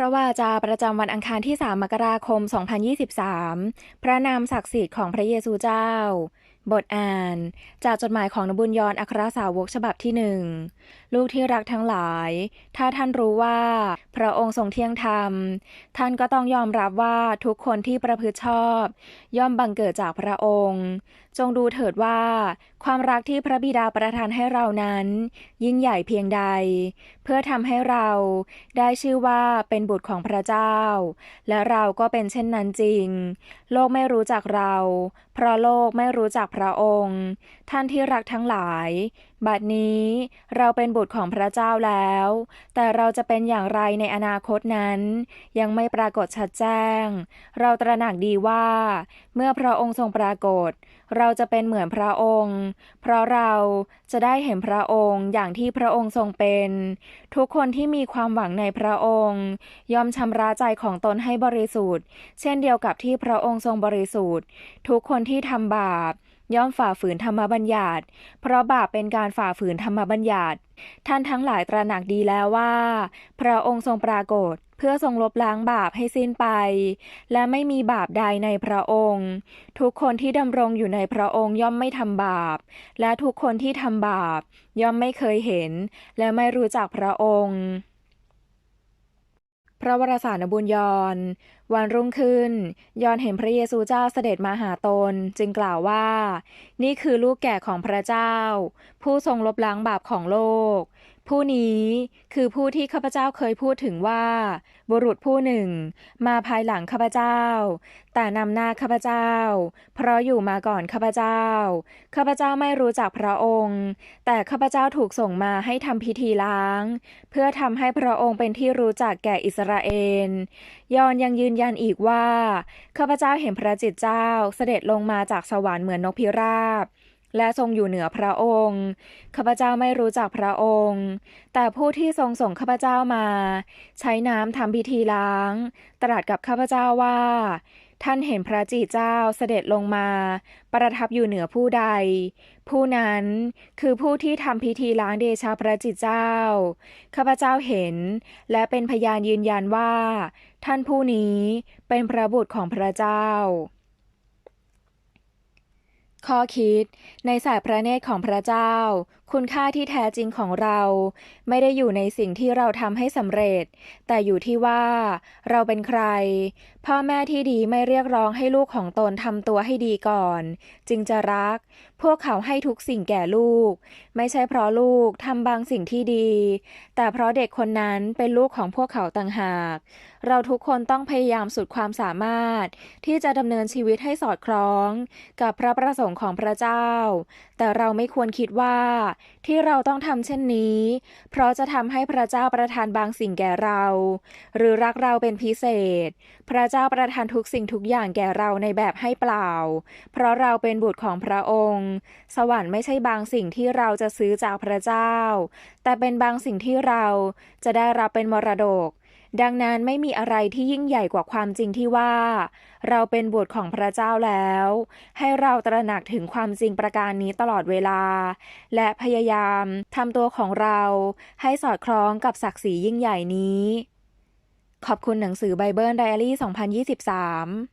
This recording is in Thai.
พระวาจาประจำวันอังคารที่ 3 มกราคม 2023 พระนามศักดิ์สิทธิ์ของพระเยซูเจ้า บทอ่าน จากจดหมายของนบุญยอนอัครสาวกฉบับที่หนึ่งลูกที่รักทั้งหลาย ถ้าท่านรู้ว่า พระองค์ทรงเที่ยงธรรม ท่านก็ต้องยอมรับว่าทุกคนที่ประพฤติชอบ ย่อมบังเกิดจากพระองค์ จงดูเถิดว่า ความรักที่พระบิดาประทานให้เรานั้น ยิ่งใหญ่เพียงใด เพื่อทำให้เราได้ชื่อว่าเป็นบุตรของพระเจ้า และเราก็เป็นเช่นนั้นจริง โลกไม่รู้จักเรา เพราะโลกไม่รู้จักพระองค์ ท่านที่รักทั้งหลายบัดนี้เราเป็นบุตรของพระเจ้าแล้ว แต่เราจะเป็นอย่างไรในอนาคตนั้น ยังไม่ปรากฏชัดแจ้ง เราตระหนักดีว่า เมื่อพระองค์ทรงปรากฏ เราจะเป็นเหมือนพระองค์ เพราะเราจะได้เห็นพระองค์อย่างที่พระองค์ทรงเป็น ทุกคนที่มีความหวังในพระองค์ ยอมชำระใจของตนให้บริสุทธิ์ เช่นเดียวกับที่พระองค์ทรงบริสุทธิ์ ทุกคนที่ทำบาปย่อมฝ่าฝืนธรรมบัญญัติ เพราะบาปเป็นการฝ่าฝืนธรรมบัญญัติ ท่านทั้งหลายตระหนักดีแล้วว่า พระองค์ทรงปรากฏเพื่อทรงลบล้างบาปให้สิ้นไป และไม่มีบาปใดในพระองค์ ทุกคนที่ดำรงอยู่ในพระองค์ย่อมไม่ทำบาป และทุกคนที่ทำบาป ย่อมไม่เคยเห็น และไม่รู้จักพระองค์ พระวรสารบุญยอน วันรุ่งขึ้น ยอนเห็นพระเยซูเจ้าเสด็จมาหาตน จึงกล่าวว่า นี่คือลูกแก่ของพระเจ้า ผู้ทรงลบล้างบาปของโลก ผู้นี้คือผู้ที่ข้าพเจ้าเคยพูดถึงว่า บุรุษผู้หนึ่ง มาภายหลังข้าพเจ้า แต่นำหน้าข้าพเจ้า เพราะอยู่มาก่อนข้าพเจ้า ข้าพเจ้าไม่รู้จักพระองค์ แต่ข้าพเจ้าถูกส่งมาให้ทำพิธีล้าง เพื่อทำให้พระองค์เป็นที่รู้จักแก่อิสราเอล ยอนยังยืนยันอีกว่าข้าพเจ้าเห็นพระจิตเจ้าเสด็จลงมาจากสวรรค์เหมือนนกพิราบ และทรงอยู่เหนือพระองค์ข้าพเจ้าไม่รู้จักพระองค์ แต่ผู้ที่ทรงส่งข้าพเจ้ามา ใช้น้ำทำพิธีล้าง ตรัสกับข้าพเจ้าว่า ท่านเห็นพระจิตเจ้าเสด็จลงมา ประทับอยู่เหนือผู้ใด ผู้นั้นคือผู้ที่ทำพิธีล้างเดชาพระจิตเจ้า ข้าพเจ้าเห็น และเป็นพยานยืนยันว่า ท่านผู้นี้เป็นพระบุตรของพระเจ้า ข้อคิดในสายพระเนตรของพระเจ้า คุณค่าที่แท้จริงของเรา ไม่ได้อยู่ในสิ่งที่เราทำให้สำเร็จ แต่อยู่ที่ว่า เราเป็นใคร พ่อแม่ที่ดีไม่เรียกร้องให้ลูกของตนทำตัวให้ดีก่อน จึงจะรัก พวกเขาให้ทุกสิ่งแก่ลูก ไม่ใช่เพราะลูกทำบางสิ่งที่ดี แต่เพราะเด็กคนนั้นเป็นลูกของพวกเขาต่างหาก เราทุกคนต้องพยายามสุดความสามารถ ที่จะดำเนินชีวิตให้สอดคล้อง กับพระประสงค์ของพระเจ้า แต่เราไม่ควรคิดว่าที่เราต้องทำเช่นนี้ เพราะจะทำให้พระเจ้าประทานบางสิ่งแก่เรา หรือรักเราเป็นพิเศษ พระเจ้าประทานทุกสิ่งทุกอย่างแก่เราในแบบให้เปล่า เพราะเราเป็นบุตรของพระองค์ สวรรค์ไม่ใช่บางสิ่งที่เราจะซื้อจากพระเจ้า แต่เป็นบางสิ่งที่เราจะได้รับเป็นมรดก ดังนั้นไม่มีอะไรที่ยิ่งใหญ่กว่าความจริงที่ว่า เราเป็นบุตรของพระเจ้าแล้ว ให้เราตระหนักถึงความจริงประการนี้ตลอดเวลา และพยายามทำตัวของเราให้สอดคล้องกับศักดิ์ศรียิ่งใหญ่นี้ ขอบคุณหนังสือไบเบิลไดอารี่ 2023